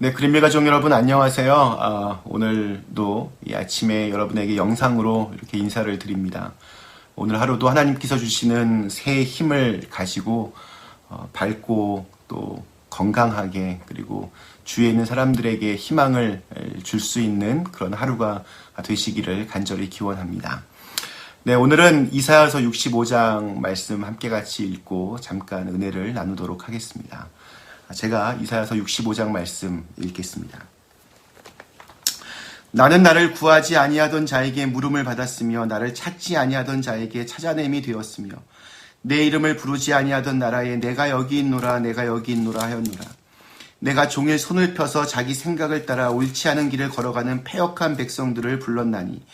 네, 그린빌 가족 여러분 안녕하세요. 아, 오늘도 이 아침에 여러분에게 영상으로 이렇게 인사를 드립니다. 오늘 하루도 하나님께서 주시는 새 힘을 가지고 어, 밝고 또 건강하게 그리고 주위에 있는 사람들에게 희망을 줄 수 있는 그런 하루가 되시기를 간절히 기원합니다. 네, 오늘은 이사야서 65장 말씀 함께 같이 읽고 잠깐 은혜를 나누도록 하겠습니다. 제가 이사야서 65장 말씀 읽겠습니다. 나는 나를 구하지 아니하던 자에게 물음을 받았으며 나를 찾지 아니하던 자에게 찾아냄이 되었으며 내 이름을 부르지 아니하던 나라에 내가 여기 있노라 내가 여기 있노라 하였노라 내가 종일 손을 펴서 자기 생각을 따라 옳지 않은 길을 걸어가는 패역한 백성들을 불렀나니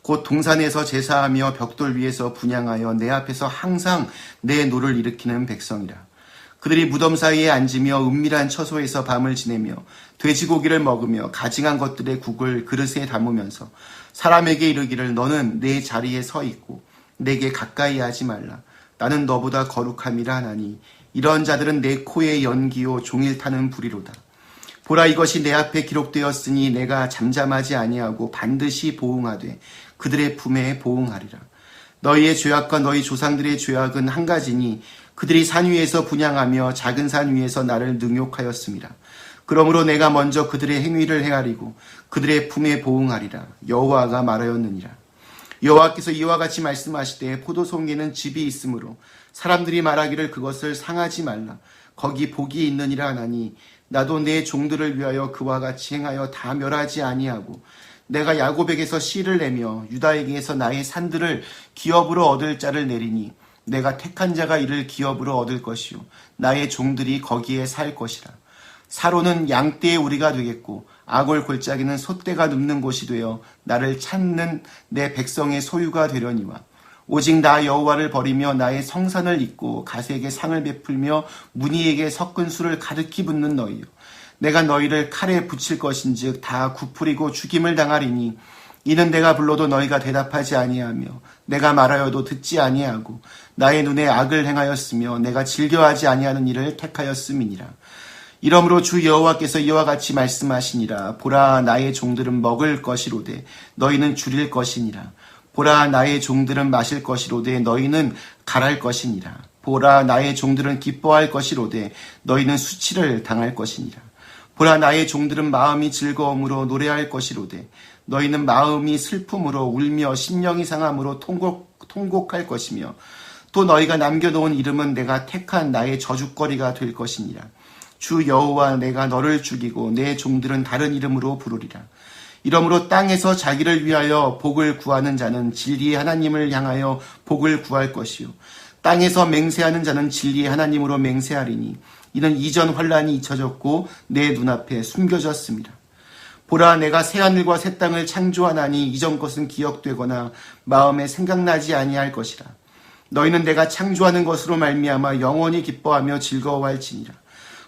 곧 동산에서 제사하며 벽돌 위에서 분양하여 내 앞에서 항상 내 노를 일으키는 백성이라 그들이 무덤 사이에 앉으며 은밀한 처소에서 밤을 지내며 돼지고기를 먹으며 가증한 것들의 국을 그릇에 담으면서 사람에게 이르기를 너는 내 자리에 서 있고 내게 가까이 하지 말라. 나는 너보다 거룩함이라 하나니 이런 자들은 내 코에 연기요 종일 타는 불이로다. 보라 이것이 내 앞에 기록되었으니 내가 잠잠하지 아니하고 반드시 보응하되 그들의 품에 보응하리라. 너희의 죄악과 너희 조상들의 죄악은 한 가지니 그들이 산 위에서 분양하며 작은 산 위에서 나를 능욕하였습니다. 그러므로 내가 먼저 그들의 행위를 헤아리고 그들의 품에 보응하리라. 여호와가 말하였느니라. 여호와께서 이와 같이 말씀하시되 포도송이는 집이 있으므로 사람들이 말하기를 그것을 상하지 말라. 거기 복이 있느니라 하나니 나도 내 종들을 위하여 그와 같이 행하여 다 멸하지 아니하고 내가 야곱에게서 씨를 내며 유다에게서 나의 산들을 기업으로 얻을 자를 내리니 내가 택한 자가 이를 기업으로 얻을 것이요 나의 종들이 거기에 살 것이라. 사로는 양떼의 우리가 되겠고 아골 골짜기는 소떼가 눕는 곳이 되어 나를 찾는 내 백성의 소유가 되려니와 오직 나 여호와를 버리며 나의 성산을 잊고 가세에게 상을 베풀며 무니에게 섞은 술을 가득히 붓는 너희요 내가 너희를 칼에 붙일 것인즉 다 구풀이고 죽임을 당하리니 이는 내가 불러도 너희가 대답하지 아니하며 내가 말하여도 듣지 아니하고 나의 눈에 악을 행하였으며 내가 즐겨하지 아니하는 일을 택하였음이니라. 이러므로 주 여호와께서 이와 같이 말씀하시니라. 보라 나의 종들은 먹을 것이로되 너희는 줄일 것이니라. 보라 나의 종들은 마실 것이로되 너희는 갈할 것이니라. 보라 나의 종들은 기뻐할 것이로되 너희는 수치를 당할 것이니라. 보라 나의 종들은 마음이 즐거움으로 노래할 것이로되 너희는 마음이 슬픔으로 울며 심령이 상함으로 통곡, 통곡할 것이며 또 너희가 남겨놓은 이름은 내가 택한 나의 저주거리가 될 것이니라. 주 여호와 내가 너를 죽이고 내 종들은 다른 이름으로 부르리라. 이러므로 땅에서 자기를 위하여 복을 구하는 자는 진리의 하나님을 향하여 복을 구할 것이요. 땅에서 맹세하는 자는 진리의 하나님으로 맹세하리니 이는 이전 환란이 잊혀졌고 내 눈앞에 숨겨졌습니다. 보라 내가 새 하늘과 새 땅을 창조하나니 이전 것은 기억되거나 마음에 생각나지 아니할 것이라. 너희는 내가 창조하는 것으로 말미암아 영원히 기뻐하며 즐거워할지니라.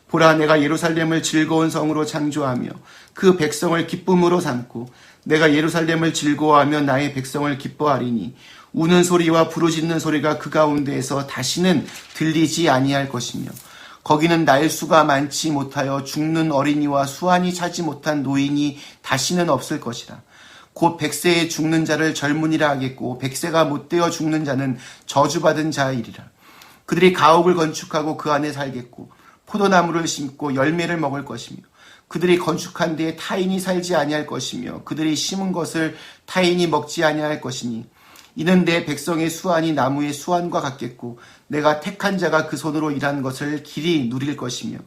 보라 내가 예루살렘을 즐거운 성으로 창조하며 그 백성을 기쁨으로 삼고 내가 예루살렘을 즐거워하며 나의 백성을 기뻐하리니 우는 소리와 부르짖는 소리가 그 가운데에서 다시는 들리지 아니할 것이며 거기는 날수가 많지 못하여 죽는 어린이와 수완이 차지 못한 노인이 다시는 없을 것이라. 곧 백세에 죽는 자를 젊은이라 하겠고 백세가 못되어 죽는 자는 저주받은 자이리라. 그들이 가옥을 건축하고 그 안에 살겠고 포도나무를 심고 열매를 먹을 것이며 그들이 건축한 데에 타인이 살지 아니할 것이며 그들이 심은 것을 타인이 먹지 아니할 것이니 이는 내 백성의 수완이 나무의 수완과 같겠고 내가 택한 자가 그 손으로 일한 것을 길이 누릴 것이며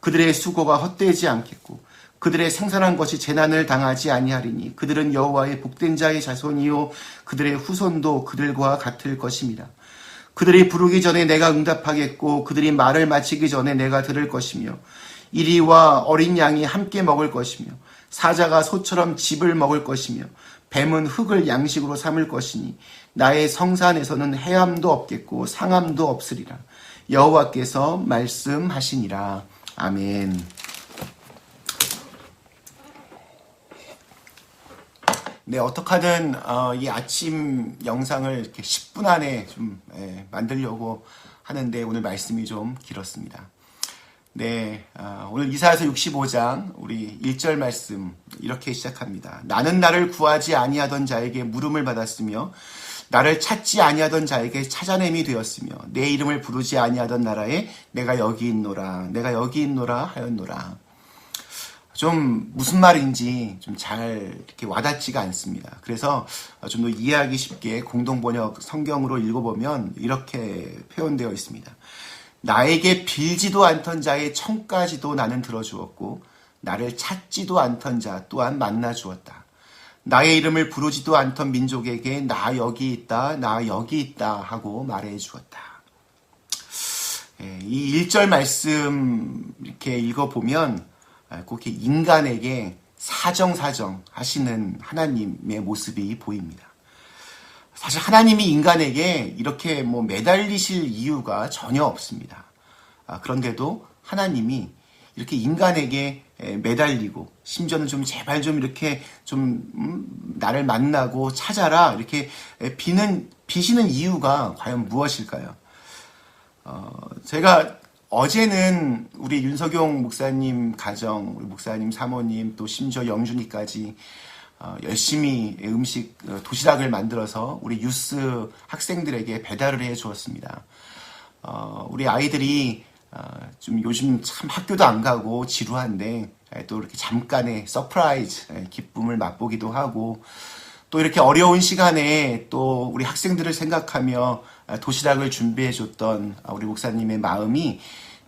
그들의 수고가 헛되지 않겠고 그들의 생산한 것이 재난을 당하지 아니하리니 그들은 여호와의 복된 자의 자손이요 그들의 후손도 그들과 같을 것입니다. 그들이 부르기 전에 내가 응답하겠고 그들이 말을 마치기 전에 내가 들을 것이며 이리와 어린 양이 함께 먹을 것이며 사자가 소처럼 집을 먹을 것이며 뱀은 흙을 양식으로 삼을 것이니 나의 성산에서는 해함도 없겠고 상함도 없으리라 여호와께서 말씀하시니라 아멘. 네, 어떡하든 어, 이 아침 영상을 이렇게 10분 안에 좀 예, 만들려고 하는데 오늘 말씀이 좀 길었습니다. 네, 아, 오늘 이사에서 65장 우리 1절 말씀 이렇게 시작합니다. 나는 나를 구하지 아니하던 자에게 물음을 받았으며 나를 찾지 아니하던 자에게 찾아냄이 되었으며 내 이름을 부르지 아니하던 나라에 내가 여기 있노라 내가 여기 있노라 하였노라. 좀 무슨 말인지 좀 잘 이렇게 와닿지가 않습니다. 그래서 좀 더 이해하기 쉽게 공동 번역 성경으로 읽어보면 이렇게 표현되어 있습니다. 나에게 빌지도 않던 자의 청까지도 나는 들어주었고 나를 찾지도 않던 자 또한 만나 주었다. 나의 이름을 부르지도 않던 민족에게 나 여기 있다, 나 여기 있다 하고 말해 주었다. 예, 이 1절 말씀 이렇게 읽어보면 꼭 이렇게 인간에게 사정사정 하시는 하나님의 모습이 보입니다. 사실 하나님이 인간에게 이렇게 뭐 매달리실 이유가 전혀 없습니다. 아, 그런데도 하나님이 이렇게 인간에게 매달리고 심지어는 좀 제발 좀 이렇게 좀 음, 나를 만나고 찾아라 이렇게 비는 비시는 이유가 과연 무엇일까요? 어, 제가 어제는 우리 윤석용 목사님 가정, 우리 목사님 사모님 또 심지어 영준이까지 어, 열심히 음식 어, 도시락을 만들어서 우리 유스 학생들에게 배달을 해 주었습니다. 어, 우리 아이들이 좀 요즘 참 학교도 안 가고 지루한데 또 이렇게 잠깐의 서프라이즈 기쁨을 맛보기도 하고 또 이렇게 어려운 시간에 또 우리 학생들을 생각하며 도시락을 준비해 줬던 우리 목사님의 마음이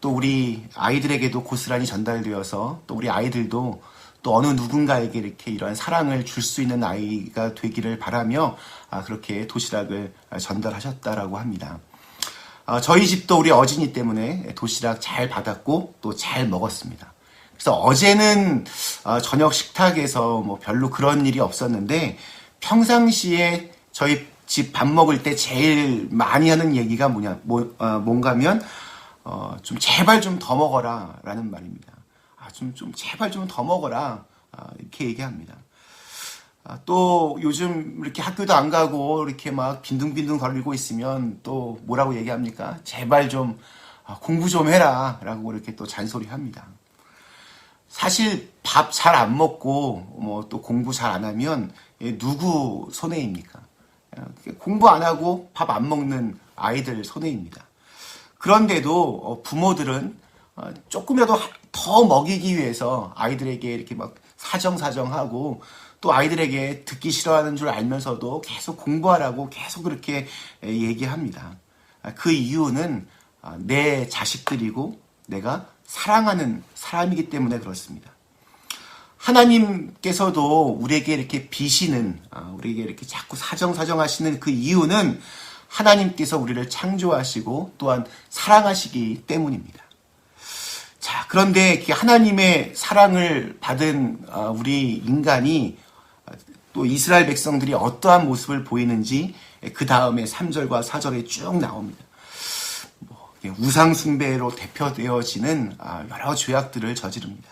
또 우리 아이들에게도 고스란히 전달되어서 또 우리 아이들도 또 어느 누군가에게 이렇게 이러한 사랑을 줄 수 있는 아이가 되기를 바라며 아, 그렇게 도시락을 전달하셨다라고 합니다. 아, 저희 집도 우리 어진이 때문에 도시락 잘 받았고 또 잘 먹었습니다. 그래서 어제는 아, 저녁 식탁에서 뭐 별로 그런 일이 없었는데 평상시에 저희 집 밥 먹을 때 제일 많이 하는 얘기가 뭐냐, 뭐, 어, 뭔가면, 어, 좀 제발 좀 더 먹어라 라는 말입니다. 아, 좀, 좀 제발 좀 더 먹어라. 아, 이렇게 얘기합니다. 아, 또 요즘 이렇게 학교도 안 가고 이렇게 막 빈둥빈둥 거리고 있으면 또 뭐라고 얘기합니까? 제발 좀 아, 공부 좀 해라. 라고 이렇게 또 잔소리 합니다. 사실 밥 잘 안 먹고 뭐 또 공부 잘 안 하면 누구 손해입니까? 공부 안 하고 밥 안 먹는 아이들 손해입니다. 그런데도 어, 부모들은 어, 조금이라도 더 먹이기 위해서 아이들에게 이렇게 막 사정사정하고 또 아이들에게 듣기 싫어하는 줄 알면서도 계속 공부하라고 계속 그렇게 얘기합니다. 아, 그 이유는 아, 내 자식들이고 내가 사랑하는 사람이기 때문에 그렇습니다. 하나님께서도 우리에게 이렇게 비시는, 아, 우리에게 이렇게 자꾸 사정사정 하시는 그 이유는 하나님께서 우리를 창조하시고 또한 사랑하시기 때문입니다. 자, 그런데 하나님의 사랑을 받은 아, 우리 인간이 또 이스라엘 백성들이 어떠한 모습을 보이는지 그 다음에 3절과 4절에 쭉 나옵니다. 뭐, 우상숭배로 대표되어지는 아, 여러 죄악들을 저지릅니다.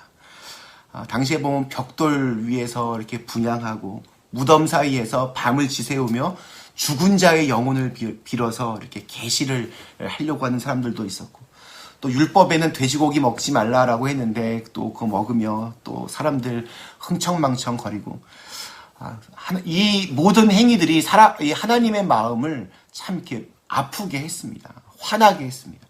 아, 당시에 보면 벽돌 위에서 이렇게 분양하고 무덤 사이에서 밤을 지새우며 죽은 자의 영혼을 빌어서 이렇게 계시를 하려고 하는 사람들도 있었고 또 율법에는 돼지고기 먹지 말라라고 했는데 또 그거 먹으며 또 사람들 흥청망청 거리고 아, 이 모든 행위들이 하나님의 마음을 참 이렇게 아프게 했습니다. 화나게 했습니다.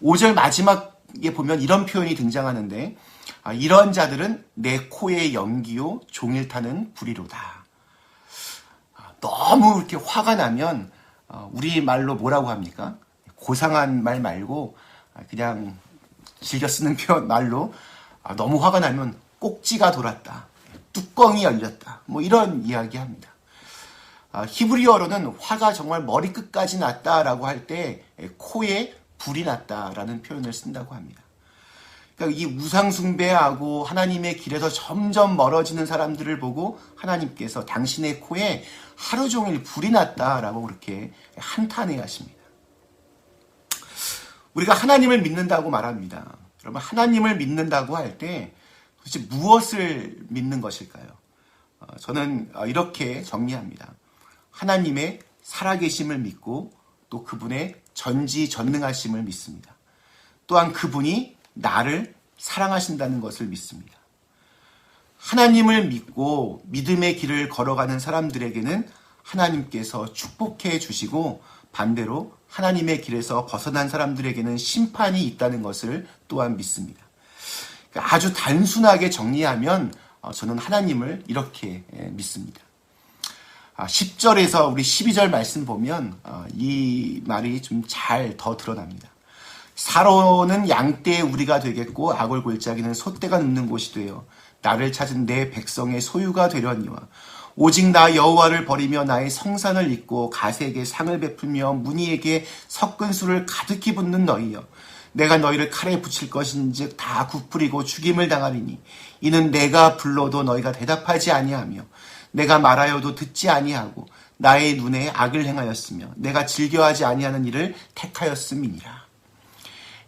5절 마지막에 보면 이런 표현이 등장하는데 아, 이런 자들은 내 코의 연기요 종일 타는 불이로다. 아, 너무 이렇게 화가 나면 어, 우리 말로 뭐라고 합니까? 고상한 말 말고 아, 그냥 즐겨 쓰는 표현 말로 아, 너무 화가 나면 꼭지가 돌았다. 뚜껑이 열렸다. 뭐 이런 이야기 합니다. 아, 히브리어로는 화가 정말 머리끝까지 났다라고 할 때 코에 불이 났다라는 표현을 쓴다고 합니다. 그러니까 이 우상숭배하고 하나님의 길에서 점점 멀어지는 사람들을 보고 하나님께서 당신의 코에 하루 종일 불이 났다라고 그렇게 한탄해 하십니다. 우리가 하나님을 믿는다고 말합니다. 여러분, 하나님을 믿는다고 할 때 도대체 무엇을 믿는 것일까요? 어, 저는 어, 이렇게 정리합니다. 하나님의 살아계심을 믿고 또 그분의 전지전능하심을 믿습니다. 또한 그분이 나를 사랑하신다는 것을 믿습니다. 하나님을 믿고 믿음의 길을 걸어가는 사람들에게는 하나님께서 축복해 주시고 반대로 하나님의 길에서 벗어난 사람들에게는 심판이 있다는 것을 또한 믿습니다. 그러니까 아주 단순하게 정리하면 어, 저는 하나님을 이렇게 믿습니다. 10절에서 아, 우리 12절 말씀 보면 어, 이 말이 좀 잘 더 드러납니다. 사로는 양떼의 우리가 되겠고 악을 골짜기는 소떼가 눕는 곳이 되어 나를 찾은 내 백성의 소유가 되려니와 오직 나 여호와를 버리며 나의 성산을 잊고 가세에게 상을 베풀며 무니에게 섞은 술을 가득히 붓는 너희여 내가 너희를 칼에 붙일 것인즉 다 굽부리고 죽임을 당하리니 이는 내가 불러도 너희가 대답하지 아니하며 내가 말하여도 듣지 아니하고 나의 눈에 악을 행하였으며 내가 즐겨하지 아니하는 일을 택하였음이니라.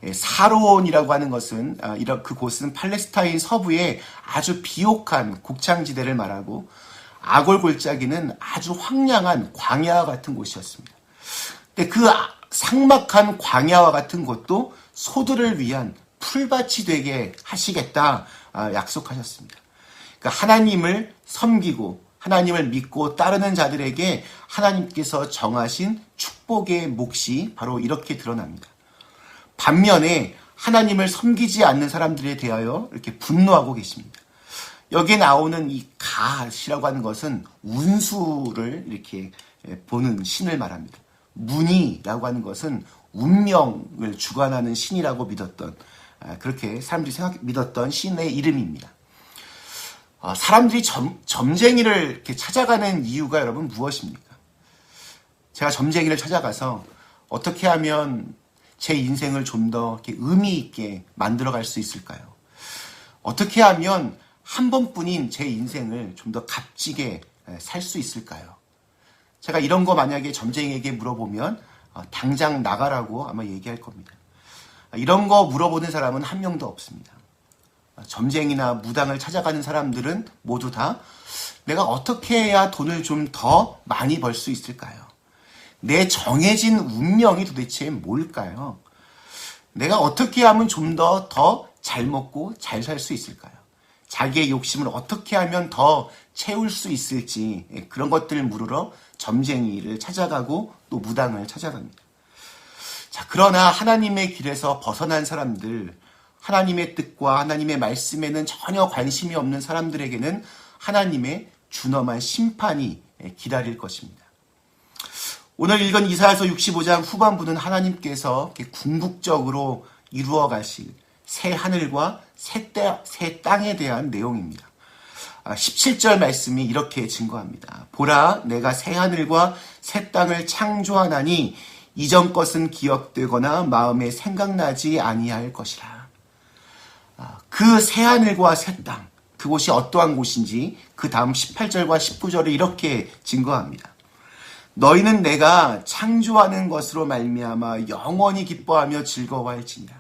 예, 사로온이라고 하는 것은 아, 그 곳은 팔레스타인 서부의 아주 비옥한 곡창지대를 말하고 아골 골짜기는 아주 황량한 광야와 같은 곳이었습니다. 근데 그 상막한 광야와 같은 곳도 소들을 위한 풀밭이 되게 하시겠다 아, 약속하셨습니다. 그러니까 하나님을 섬기고 하나님을 믿고 따르는 자들에게 하나님께서 정하신 축복의 몫이 바로 이렇게 드러납니다. 반면에 하나님을 섬기지 않는 사람들에 대하여 이렇게 분노하고 계십니다. 여기에 나오는 이 갓이라고 하는 것은 운수를 이렇게 보는 신을 말합니다. 문이라고 하는 것은 운명을 주관하는 신이라고 믿었던 아, 그렇게 사람들이 생각 믿었던 신의 이름입니다. 아, 사람들이 점, 점쟁이를 이렇게 찾아가는 이유가 여러분 무엇입니까? 제가 점쟁이를 찾아가서 어떻게 하면 제 인생을 좀 더 의미 있게 만들어갈 수 있을까요? 어떻게 하면 한 번뿐인 제 인생을 좀 더 값지게 살 수 있을까요? 제가 이런 거 만약에 점쟁이에게 물어보면 어, 당장 나가라고 아마 얘기할 겁니다. 이런 거 물어보는 사람은 한 명도 없습니다. 점쟁이나 무당을 찾아가는 사람들은 모두 다 내가 어떻게 해야 돈을 좀 더 많이 벌 수 있을까요? 내 정해진 운명이 도대체 뭘까요? 내가 어떻게 하면 좀 더 더 잘 먹고 잘 살 수 있을까요? 자기의 욕심을 어떻게 하면 더 채울 수 있을지 예, 그런 것들을 물으러 점쟁이를 찾아가고 또 무당을 찾아갑니다. 자, 그러나 하나님의 길에서 벗어난 사람들, 하나님의 뜻과 하나님의 말씀에는 전혀 관심이 없는 사람들에게는 하나님의 준엄한 심판이 예, 기다릴 것입니다. 오늘 읽은 이사야서 65장 후반부는 하나님께서 궁극적으로 이루어 가실 새 하늘과 새, 새 땅에 대한 내용입니다. 17절 아, 말씀이 이렇게 증거합니다. 보라, 내가 새 하늘과 새 땅을 창조하나니 이전 것은 기억되거나 마음에 생각나지 아니할 것이라. 아, 그새 하늘과 새 땅, 그곳이 어떠한 곳인지 그 다음 18절과 19절에 이렇게 증거합니다. 너희는 내가 창조하는 것으로 말미암아 영원히 기뻐하며 즐거워할지니라.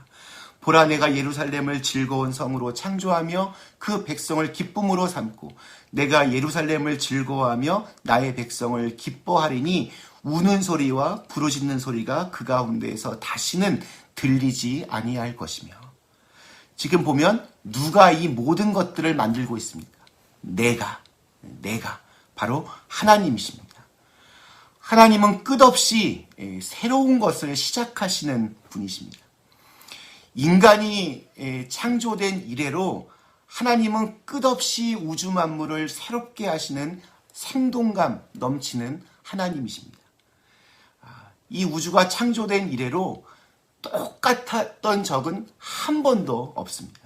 보라 내가 예루살렘을 즐거운 성으로 창조하며 그 백성을 기쁨으로 삼고 내가 예루살렘을 즐거워하며 나의 백성을 기뻐하리니 우는 소리와 부르짖는 소리가 그 가운데에서 다시는 들리지 아니할 것이며 지금 보면 누가 이 모든 것들을 만들고 있습니까? 내가 내가 바로 하나님이십니다. 하나님은 끝없이 새로운 것을 시작하시는 분이십니다. 인간이 창조된 이래로 하나님은 끝없이 우주 만물을 새롭게 하시는 생동감 넘치는 하나님이십니다. 아, 이 우주가 창조된 이래로 똑같았던 적은 한 번도 없습니다.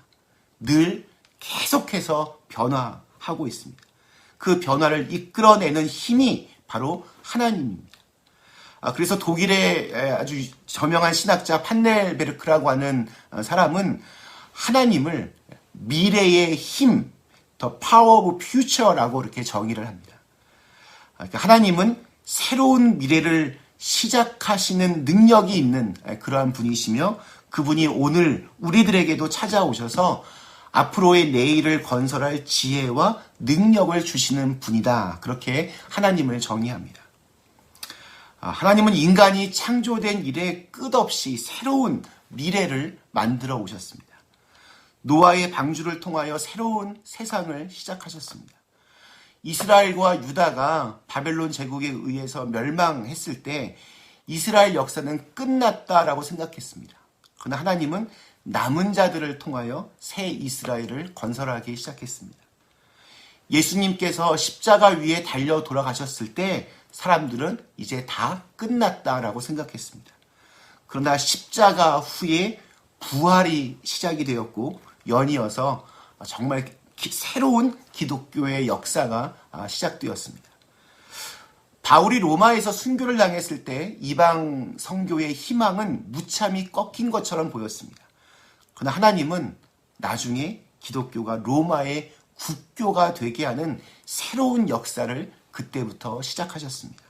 늘 계속해서 변화하고 있습니다. 그 변화를 이끌어내는 힘이 바로 하나님입니다. 아, 그래서 독일의 아주 저명한 신학자 판넬베르크라고 하는 어, 사람은 하나님을 미래의 힘, 더 파워 오브 퓨처라고 이렇게 정의를 합니다. 아, 그러니까 하나님은 새로운 미래를 시작하시는 능력이 있는 그러한 분이시며 그분이 오늘 우리들에게도 찾아오셔서 앞으로의 내일을 건설할 지혜와 능력을 주시는 분이다. 그렇게 하나님을 정의합니다. 아, 하나님은 인간이 창조된 일에 끝없이 새로운 미래를 만들어 오셨습니다. 노아의 방주를 통하여 새로운 세상을 시작하셨습니다. 이스라엘과 유다가 바벨론 제국에 의해서 멸망했을 때 이스라엘 역사는 끝났다라고 생각했습니다. 그러나 하나님은 남은 자들을 통하여 새 이스라엘을 건설하기 시작했습니다. 예수님께서 십자가 위에 달려 돌아가셨을 때 사람들은 이제 다 끝났다라고 생각했습니다. 그러나 십자가 후에 부활이 시작이 되었고 연이어서 정말 기- 새로운 기독교의 역사가 아, 시작되었습니다. 바울이 로마에서 순교를 당했을 때 이방 성교의 희망은 무참히 꺾인 것처럼 보였습니다. 그러나 하나님은 나중에 기독교가 로마의 국교가 되게 하는 새로운 역사를 그때부터 시작하셨습니다.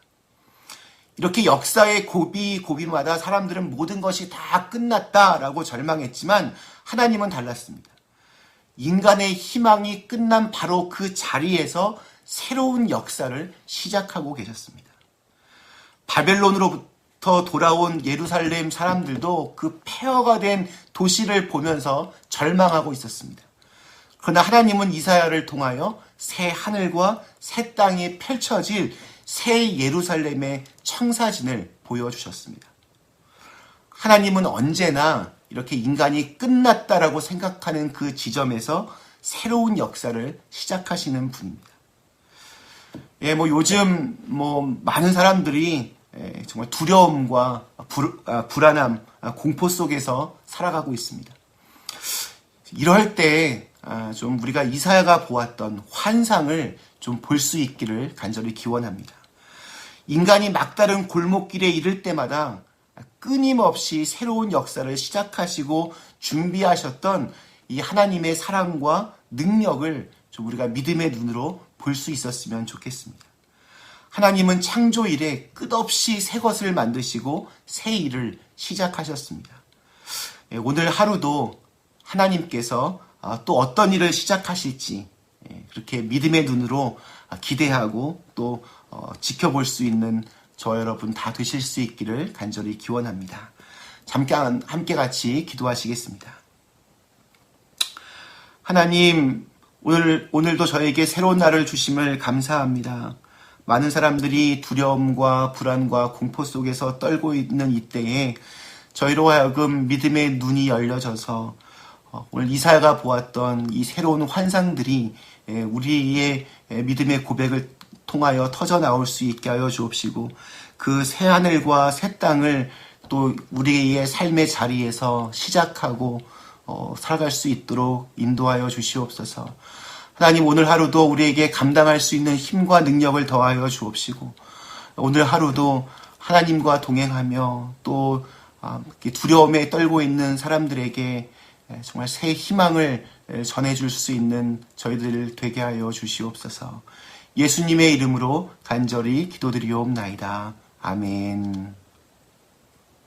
이렇게 역사의 고비 고비마다 사람들은 모든 것이 다 끝났다라고 절망했지만 하나님은 달랐습니다. 인간의 희망이 끝난 바로 그 자리에서 새로운 역사를 시작하고 계셨습니다. 바벨론으로부터 돌아온 예루살렘 사람들도 그 폐허가 된 도시를 보면서 절망하고 있었습니다. 그러나 하나님은 이사야를 통하여 새 하늘과 새 땅이 펼쳐질 새 예루살렘의 청사진을 보여주셨습니다. 하나님은 언제나 이렇게 인간이 끝났다라고 생각하는 그 지점에서 새로운 역사를 시작하시는 분입니다. 예, 뭐 요즘 뭐 많은 사람들이 예, 정말 두려움과 불, 아, 불안함, 아, 공포 속에서 살아가고 있습니다. 이럴 때 좀 우리가 이사야가 보았던 환상을 좀 볼 수 있기를 간절히 기원합니다. 인간이 막다른 골목길에 이를 때마다 끊임없이 새로운 역사를 시작하시고 준비하셨던 이 하나님의 사랑과 능력을 좀 우리가 믿음의 눈으로 볼 수 있었으면 좋겠습니다. 하나님은 창조 일에 끝없이 새 것을 만드시고 새 일을 시작하셨습니다. 예, 오늘 하루도 하나님께서 아, 또 어떤 일을 시작하실지 예, 그렇게 믿음의 눈으로 아, 기대하고 또 어, 지켜볼 수 있는 저 여러분 다 되실 수 있기를 간절히 기원합니다. 잠깐 함께 같이 기도하시겠습니다. 하나님, 오늘, 오늘도 저에게 새로운 날을 주심을 감사합니다. 많은 사람들이 두려움과 불안과 공포 속에서 떨고 있는 이때에 저희로 하여금 믿음의 눈이 열려져서 어, 오늘 이사야가 보았던 이 새로운 환상들이 예, 우리의 믿음의 고백을 통하여 터져 나올 수 있게 하여 주옵시고 그 새 하늘과 새 땅을 또 우리의 삶의 자리에서 시작하고 어, 살아갈 수 있도록 인도하여 주시옵소서. 하나님 오늘 하루도 우리에게 감당할 수 있는 힘과 능력을 더하여 주옵시고 오늘 하루도 하나님과 동행하며 또 아, 두려움에 떨고 있는 사람들에게 정말 새 희망을 전해줄 수 있는 저희들 되게 하여 주시옵소서. 예수님의 이름으로 간절히 기도드리옵나이다. 아멘.